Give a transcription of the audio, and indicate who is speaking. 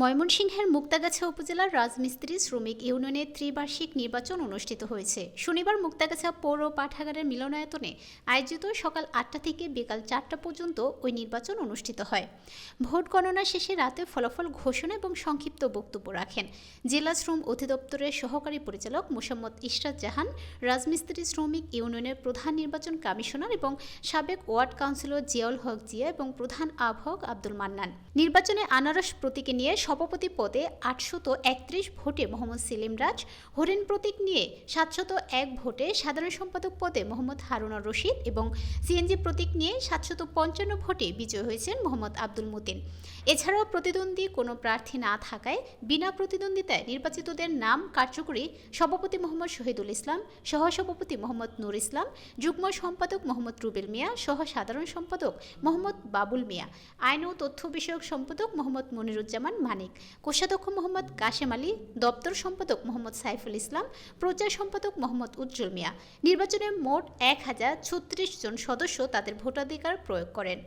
Speaker 1: ময়মনসিংহের মুক্তাগাছা উপজেলার রাজমিস্ত্রি শ্রমিক ইউনিয়নের ত্রিবার্ষিক নির্বাচন অনুষ্ঠিত হয়েছে। শনিবার মুক্তাগাছা পৌর পাঠাগারের মিলনায়তনে আয়োজিত সকাল আটটা থেকে বিকাল চারটা পর্যন্ত ওই নির্বাচন অনুষ্ঠিত হয়। ভোট গণনা শেষে রাতে ফলাফল ঘোষণা এবং সংক্ষিপ্ত বক্তব্য রাখেন। জেলা শ্রম অধিদপ্তরের সহকারী পরিচালক মোসাম্মদ ইশরাত জাহান, রাজমিস্ত্রি শ্রমিক ইউনিয়নের প্রধান নির্বাচন কমিশনার এবং সাবেক ওয়ার্ড কাউন্সিলর জিয়াউল হক জিয়া এবং প্রধান আহ্বায়ক আব্দুল মান্নান। নির্বাচনে আনারস প্রতীকে নিয়ে সভাপতি পদে আটশত একত্রিশ ভোটে মোহাম্মদ সেলিম রাজ, হরিণ প্রতীক নিয়ে সাতশত এক ভোটে সাধারণ সম্পাদক পদে মোহাম্মদ হারুনা রশিদ এবং সিএনজি প্রতীক নিয়ে সাতশত পঞ্চান্ন ভোটে বিজয় হয়েছেন মোহাম্মদ আব্দুল মতিন। এছাড়াও প্রতিদ্বন্দ্বী কোনো প্রার্থী না থাকায় বিনা প্রতিদ্বন্দ্বিতায় নির্বাচিতদের নাম কার্যকরী সভাপতি মোহাম্মদ শহীদুল ইসলাম, সহসভাপতি মোহাম্মদ নুর ইসলাম, যুগ্ম সম্পাদক মোহাম্মদ রুবেল মিয়া সহ সাধারণ সম্পাদক মোহাম্মদ বাবুল মিয়া, আইন ও তথ্য বিষয়ক সম্পাদক মোহাম্মদ মনিরুজ্জামান মানিক কোষাধ্যক্ষ মোহাম্মদ কাশেম আলী, দপ্তর সম্পাদক মোহাম্মদ সাইফুল ইসলাম, প্রচার সম্পাদক মোহাম্মদ উজ্জ্বল মিয়া। নির্বাচনে মোট এক হাজার ছত্রিশ জন সদস্য তাদের ভোটাধিকার প্রয়োগ করেন।